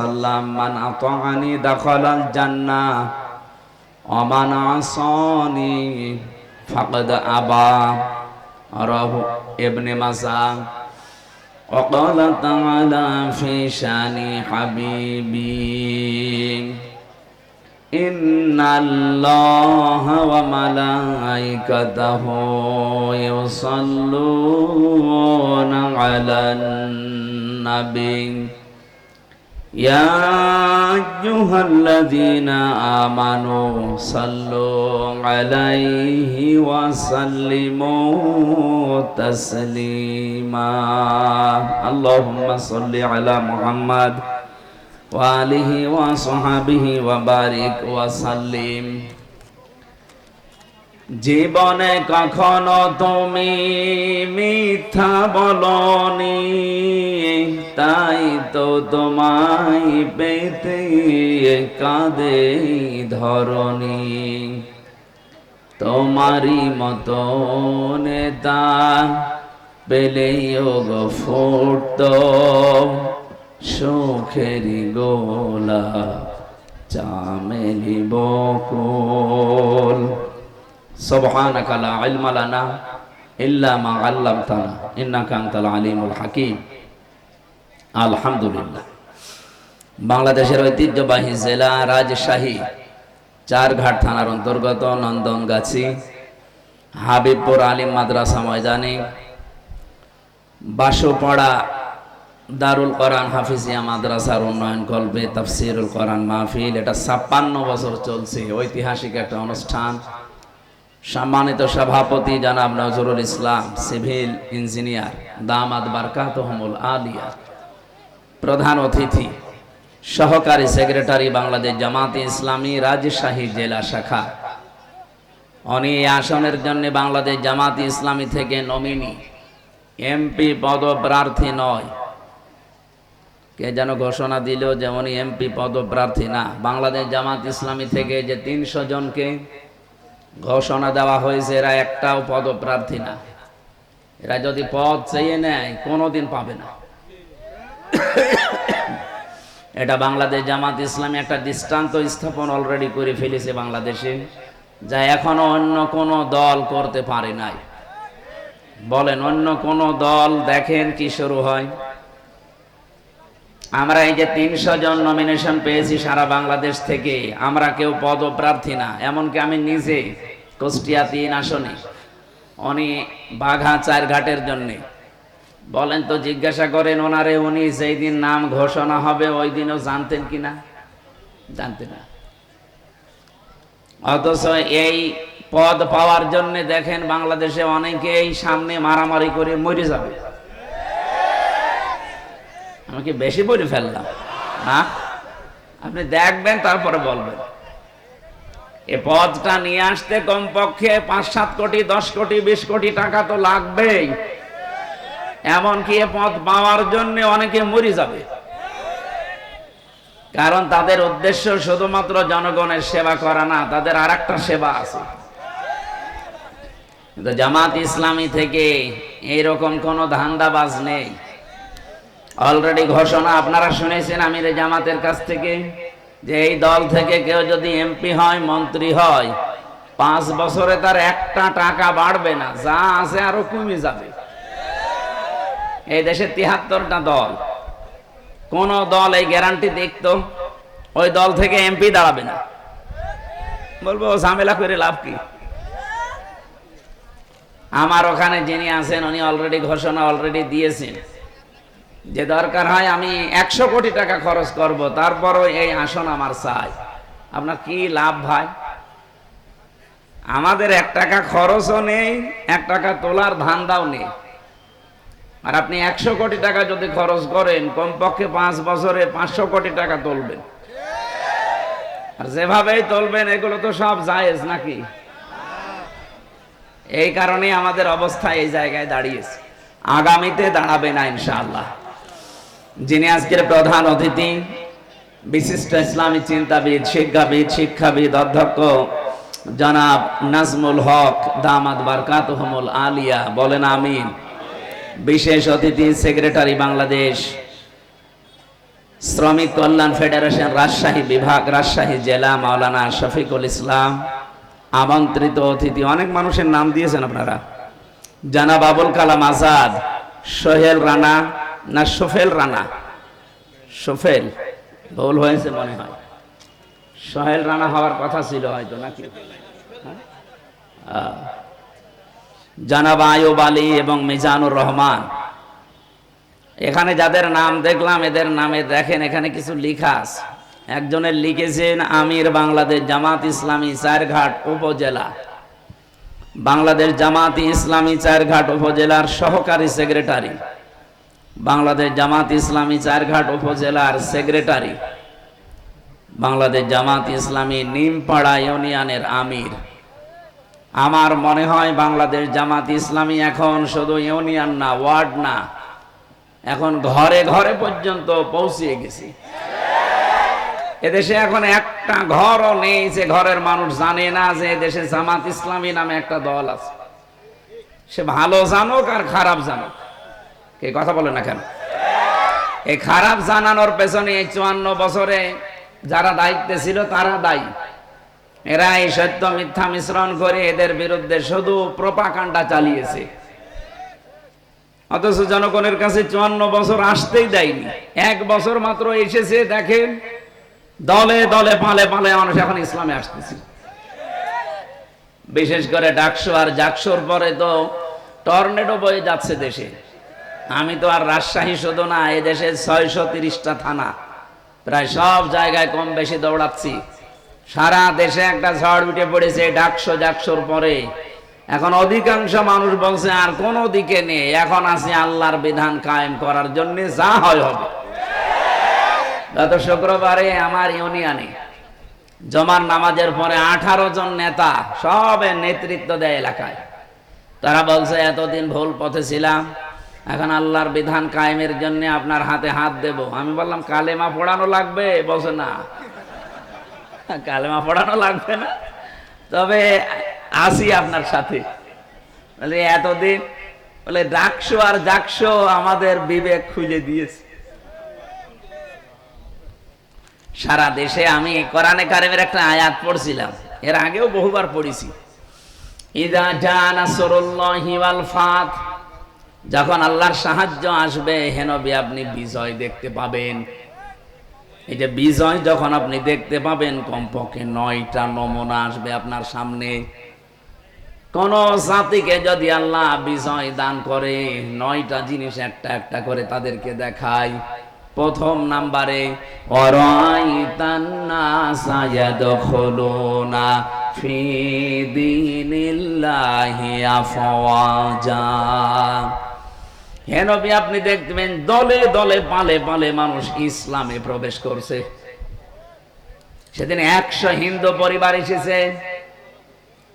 সাল্লাম মান আতাআনি দাখালাল জান্নাহ ওয়া মান আসানি ফাকাদ আবা রাহু ইবনে মাজাহ وقال تعالى في شان حبيبي إن الله وملائكته يصلون على النبي يا أيها الذين آمنوا صلوا عليه وسلموا تسليما اللهم صل على محمد وآله وصحبه وبارك وسلم জীবনে কখনো তুমি মিথ্যা বলনি, তাই তো তোমায় পেতে কাঁদে ধরনি। তোমারই মতো নেতা পেলেও গো ফুটত সুখেরি গোলা চামেলি বকুল। سبحانك لا علم لنا إلا ما علمتنا إنك أنت العليم الحكيم الحمد لله বাংলাদেশের ঐতিহ্যবাহী জেলা রাজশাহী চারঘাট থানার অন্তর্গত নন্দনগাছি হাবিবপুর আলিম মাদ্রাসা ময়দানে বাসোপাড়া দারুল কোরআন হাফিজিয়া মাদ্রাসার উন্নয়ন কল্পে তাফসিরুল কোরআন মাহফিল এটা ছাপ্পান্ন বছর চলছে ঐতিহাসিক একটা অনুষ্ঠান সম্মানিত সভাপতি জানাব নজরুল ইসলাম, সিভিল ইঞ্জিনিয়ার দামাদ বারকাতহমুল আলিয়া, প্রধান অতিথি, সহকারী সেক্রেটারি বাংলাদেশ জামাতে ইসলামী রাজশাহী জেলা শাখা। এই আসনের জন্য বাংলাদেশ জামাতে ইসলামী থেকে নমিনি, এমপি পদপ্রার্থী নয়। কে যেন ঘোষণা দিল যে উনি এমপি পদপ্রার্থী না, বাংলাদেশ জামাত ইসলামী থেকে যে তিনশো জনকে ঘোষণা দেওয়া হয়েছে, এরা একটাও পদপ্রার্থী না। এরা যদি পদ চেয়ে নেয়, কোনোদিন পাবে না। এটা বাংলাদেশ জামাত ইসলামী একটা দৃষ্টান্ত স্থাপন অলরেডি করে ফেলেছে বাংলাদেশে, যা এখনও অন্য কোনো দল করতে পারে নাই। বলেন, অন্য কোন দল দেখেন কি শুরু হয়? আমরা এই যে তিনশো জন নমিনেশন পেয়েছি সারা বাংলাদেশ থেকে, আমরা কেউ পদপ্রার্থী না, এমনকি আমি নিজে কুষ্টিয়া তিন আসনে, উনি বাঘা চার ঘাটের জন্যে। বলেন তো জিজ্ঞাসা করেন ওনারে, উনি যেই দিন নাম ঘোষণা হবে, ওই দিনও জানতেন কিনা জানতেন না। অথচ এই পদ পাওয়ার জন্য দেখেন বাংলাদেশে অনেকেই সামনে মারামারি করে মরে যাবে। আমাকে বেশি বলে ফেললাম। হ্যাঁ আপনি দেখবেন, তারপরে বলবেন। এ পদটা নিয়ে আসতে কমপক্ষে পাঁচ, সাত কোটি, দশ কোটি, বিশ কোটি টাকা তো লাগবেই। এমনকি এ পদ পাওয়ার জন্য অনেকে মরে যাবে। কারণ তাদের উদ্দেশ্য শুধুমাত্র জনগণের সেবা করা না, তাদের আর একটা সেবা আছে। জামাত ইসলামী থেকে এইরকম কোনো ধান্দাবাজ নেই। অলরেডি ঘোষণা আপনারা শুনেছেন আমির জামাতের কাছ থেকে যে এই দল থেকে কেউ যদি এমপি হয়, মন্ত্রী হয়, পাঁচ বছরে তার একটা টাকা বাড়বে না, যা আছে আরও কমে যাবে। এই দেশে তিহাত্তরটা দল। কোন দল এই গ্যারান্টি দেখতো, ওই দল থেকে এমপি দাঁড়াবে না। বলব, ঝামেলা করে লাভ কি? আমার ওখানে যিনি আছেন, উনি অলরেডি ঘোষণা অলরেডি দিয়েছেন। যে দরকার হয় আমি একশো কোটি টাকা খরচ করব, তারপরও এই আসন আমার চাই। আপনার কি লাভ ভাই? আমাদের এক টাকা খরচও নেই, এক টাকা তোলার ধান্দাও নেই। আর আপনি একশো কোটি টাকা যদি খরচ করেন, কমপক্ষে পাঁচ বছরে পাঁচশো কোটি টাকা তুলবেন। আর যেভাবেই তুলবেন, এগুলো তো সব জায়েজ নাকি? এই কারণে আমাদের অবস্থা এই জায়গায় দাঁড়িয়েছে। আগামীতে দাঁড়াবে না, ইনশাআল্লাহ। যিনি আজকের প্রধান অতিথি, বিশিষ্ট ইসলামী চিন্তাবিদ, শিক্ষাবিদ শিক্ষাবিদ, অধ্যক্ষ জনাব নাজমুল হক দামাদ বারকাতুহমুল আলিয়া বলেন আমিন। বিশেষ অতিথি, সেক্রেটারি বাংলাদেশ, শ্রমিক কল্যাণ ফেডারেশন, রাজশাহী বিভাগ, রাজশাহী জেলা, মাওলানা শফিকুল ইসলাম, আমন্ত্রিত অতিথি, অনেক মানুষের নাম দিয়েছেন আপনারা। জানাব আবুল কালাম আজাদ, সোহেল রানা না সোফেল রানা? সোফেল। ভুল হয়েছে মনে হয়। সোহেল রানা হওয়ার কথা ছিল হয়তো নাকি? হ্যাঁ? জানাব আয়ুব আলী এবং মিজানুর রহমান। এখানে যাদের নাম দেখলাম, এদের নামে দেখেন, এখানে কিছু লিখা আছে। একজনের লিখেছেন, আমির বাংলাদেশ জামাত ইসলামী চারঘাট উপজেলা। বাংলাদেশ জামাত ইসলামী চারঘাট উপজেলার সহকারী সেক্রেটারি। বাংলাদেশ জামাত ইসলামী চারঘাট উপজেলার সেক্রেটারি। বাংলাদেশ জামাত ইসলামী নিমপাড়া ইউনিয়নের আমির। আমার মনে হয় বাংলাদেশ জামাত ইসলামী এখন শুধু ইউনিয়ন না, ওয়ার্ড না। এখন ঘরে ঘরে পর্যন্ত পৌঁছিয়ে গেছি। এদেশে এখন একটা ঘরও নেই, যে ঘরের মানুষ জানে না যে এদেশে জামাত ইসলামী নামে একটা দল আছে। সে ভালো জানুক আর খারাপ জানুক। কে কথা বলে না কেন? এই খারাপ জানানোর পেছনে এই চুয়ান্ন বছরে যারা দায়িত্বে ছিল, তারা দায়ী। এরা এই সত্য মিথ্যা মিশ্রণ করে এদের বিরুদ্ধে শুধু প্রপাকাণ্ডা চালিয়েছে। অথচ জনগণের কাছে চুয়ান্ন বছর আসতেই দেয়নি। এক বছর মাত্র এসেছে, দেখেন। দলে দলে, পালে পালে মানুষ এখন ইসলামে আসতেছে। বিশেষ করে ডাকসো আর জাকসোর পরে তো টর্নেডো বয়ে যাচ্ছে দেশে। আমি তো আর রাজশাহী শুধু না, এই দেশে ছয়শো তিরিশটা থানা। প্রায় সব জায়গায় কম বেশি দৌড়াচ্ছি। সারা দেশে একটা ঝড় উঠে পড়েছে ডাকশো জাকসোর পরে। এখন অধিকাংশ মানুষ বলছে, আর কোনো দিকে নেই। এখন আছে আল্লাহর বিধান কায়েম করার জন্য যা হয় হবে। গত শুক্রবারে আমার ইউনিয়নে জমার নামাজের পরে আঠারো জন নেতা সবের নেতৃত্ব দেয় এলাকায়। তারা বলছে, এতদিন ভুল পথে ছিলাম। এখন আল্লাহর বিধান কায়েমের জন্য আপনার হাতে হাত দেব। আমি বললাম, কালেমা পড়ানো লাগবে? বলছে, না। কালেমা পড়ানো লাগবে না। তবে আসি আপনার সাথে। বলে, এতদিন? বলে ডাকশো আর জাকশো আমাদের বিবেক খুলে দিয়েছে। সারা দেশে আমি কোরআনে কারিমের একটা আয়াত পড়ছিলাম। এর আগেও বহুবার পড়েছি। ইদা জানা সরুল্লাহি ওয়াল ফাত। যখন আল্লাহর সাহায্য আসবে হেনবি আপনি বিজয় দেখতে পাবেন। এই যে বিজয় যখন আপনি দেখতে পাবেন, কমপক্ষে নয়টা নমুনা আসবে আপনার সামনে। কোন জাতিকে যদি আল্লাহ বিজয় দান করে, নয়টা জিনিস একটা একটা করে তাদেরকে দেখায়। প্রথম নাম্বারে হেনবি আপনি দেখবেন দলে দলে পালে পালে মানুষ ইসলামে প্রবেশ করছে। সেদিন একশো হিন্দু পরিবার এসেছে।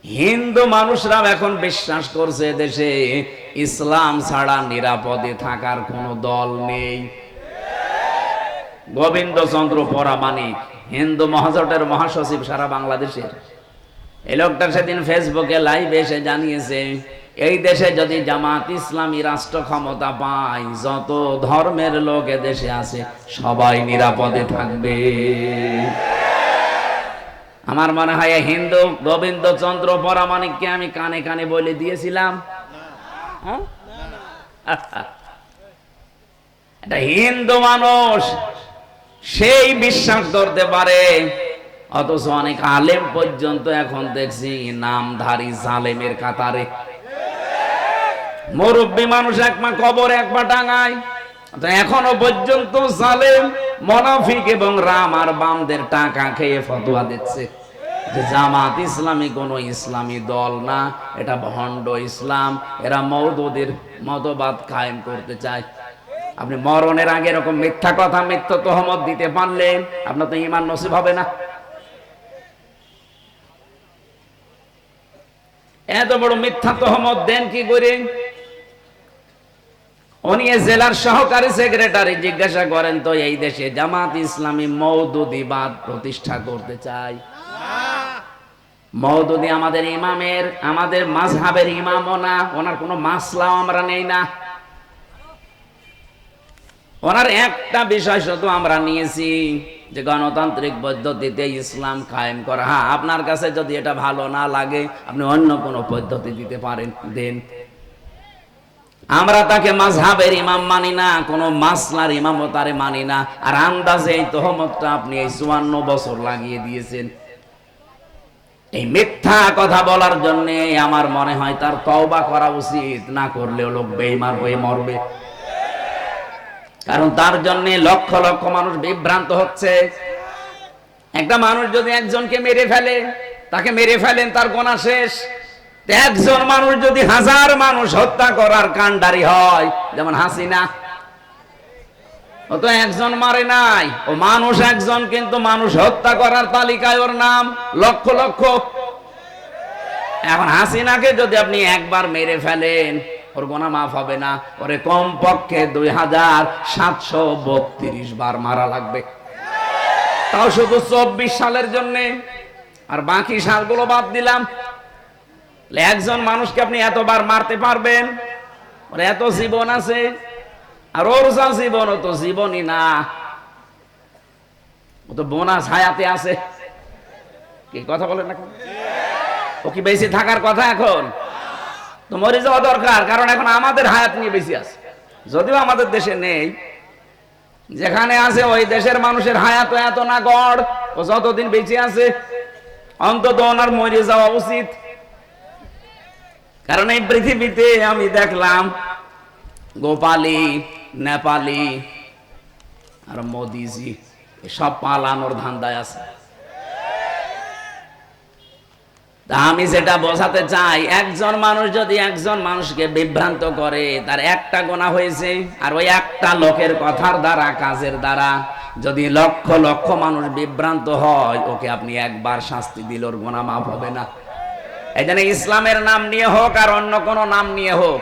হিন্দু মানুষরাও এখন বিশ্বাস করছে দেশে ইসলাম ছাড়া নিরাপদে থাকার কোনো দল নেই। গোবিন্দ চন্দ্র পরামানিক হিন্দু মহাজোটের মহাসচিব সারা বাংলাদেশের। এই লোকটা সেদিন ফেসবুকে লাইভ এসে জানিয়েছে এই দেশে যদি জামাত ইসলামী রাষ্ট্র ক্ষমতা পায়, যত ধর্মের লোক দেশে আছে, সবাই নিরাপদে থাকবে। আমার মনে হয় হিন্দু গোবিন্দ চন্দ্র পরামানিককে আমি কানে কানে বলে দিয়েছিলাম। হ্যাঁ? এটা হিন্দু মানুষ, সেই বিশ্বাস করতে পারে। অথচ অনেক আলেম পর্যন্ত এখন দেখছি, নামধারী জালেমের কাতারে মুরব্বী মানুষ একমা কবর একমা টাঙায় এখনও পর্যন্ত জালেম, মনাফিক এবং রাম আর বামদের টাকা খেয়ে ফতোয়া দিচ্ছে। যে জামাত ইসলামী কোন ইসলামী দল না, এটা ভণ্ড ইসলাম, এরা মৌদুদের মতবাদ কায়েম করতে চায়। আপনি মরণের আগে এরকম মিথ্যা কথা মিথ্যা তহমত দিতে পারলেন, আপনার তো ইমান নসিব হবে না। এত বড় মিথ্যা তহমত দেন কি করে? উনি জেলার সহকারী সেক্রেটারি জিজ্ঞাসা করেন তো এই দেশে জামাত ইসলামী মৌদুদিবাদ প্রতিষ্ঠা করতে চায়? মৌদুদি আমাদের ইমামের আমাদের মাঝহাবের ইমামও না ওনার কোনো মাসলাও আমরা নেই না। ওনার একটা বিষয় শুধু আমরা নিয়েছি যে গণতান্ত্রিক পদ্ধতিতে ইসলাম কায়েম করা। হ্যাঁ আপনার কাছে যদি এটা ভালো না লাগে আপনি অন্য কোনো পদ্ধতি দিতে পারেন দেন। আমরা তাকে মাঝহাবের ইমাম মানি না, কোনো মাসলার ইমামতারে মানি না। আর আন্দাজে এই তহমতটা আপনি এই চুয়ান্ন বছর লাগিয়ে দিয়েছেন। এই মিথ্যা কথা বলার জন্য আমার মনে হয় তার তওবা করা উচিত, না করলেও লোক বেইমার হয়ে মরবে। কারণ তার জন্য লক্ষ লক্ষ মানুষ বিভ্রান্ত হচ্ছে। একটা মানুষ যদি একজনকে মেরে ফেলে, তাকে মেরে ফেলেন, তার গোনা শেষ। একজন মানুষ যদি হাজার মানুষ হত্যা করার কাণ্ডারি হয়, যেমন হাসিনা, ও তো একজন মারে নাই। ও মানুষ একজন, কিন্তু মানুষ হত্যা করার তালিকায় ওর নাম, লক্ষ লক্ষ। এখন হাসিনাকে যদি আপনি একবার মেরে ফেলেন, ওর গোনা মাফ হবে না। ওরে কম পক্ষে দুই হাজার সাতশো বত্রিশ বার মারা লাগবে। তাও শুধু চব্বিশ সালের জন্য। আর বাকি সালগুলো বাদ দিলাম। একজন মানুষকে আপনি এতবার মারতে পারবেন? এত জীবন আছে, আর ওর যা জীবন, ও তো জীবনই না। ও তো বোনাস হায়াতে আছে। কি কথা বলেন এখন ও কি বেশি থাকার কথা এখন? তো মরে যাওয়া দরকার, কারণ এখন আমাদের হায়াত নিয়ে বেশি আছে। যদিও আমাদের দেশে নেই, যেখানে আছে ওই দেশের মানুষের হায়াত এত না গড়, ও যতদিন বেঁচে আছে, অন্তত ওনার মরে যাওয়া উচিত। কারণ এই পৃথিবীতে আমি দেখলাম গোপালি, নেপালি আর মোদিজি সব পালানোর ধান্দায় আছে। তা আমি যেটা বোঝাতে চাই, একজন মানুষ যদি একজন মানুষকে বিভ্রান্ত করে, তার একটা গোনা হয়েছে, আর ওই একটা লোকের কথার দ্বারা, কাজের দ্বারা যদি লক্ষ লক্ষ মানুষ বিভ্রান্ত হয়, ওকে আপনি একবার শাস্তি দিল ওর গোনা মাফ হবে না। এই ইসলামের নাম নিয়ে হোক আর অন্য কোনো নাম নিয়ে হোক।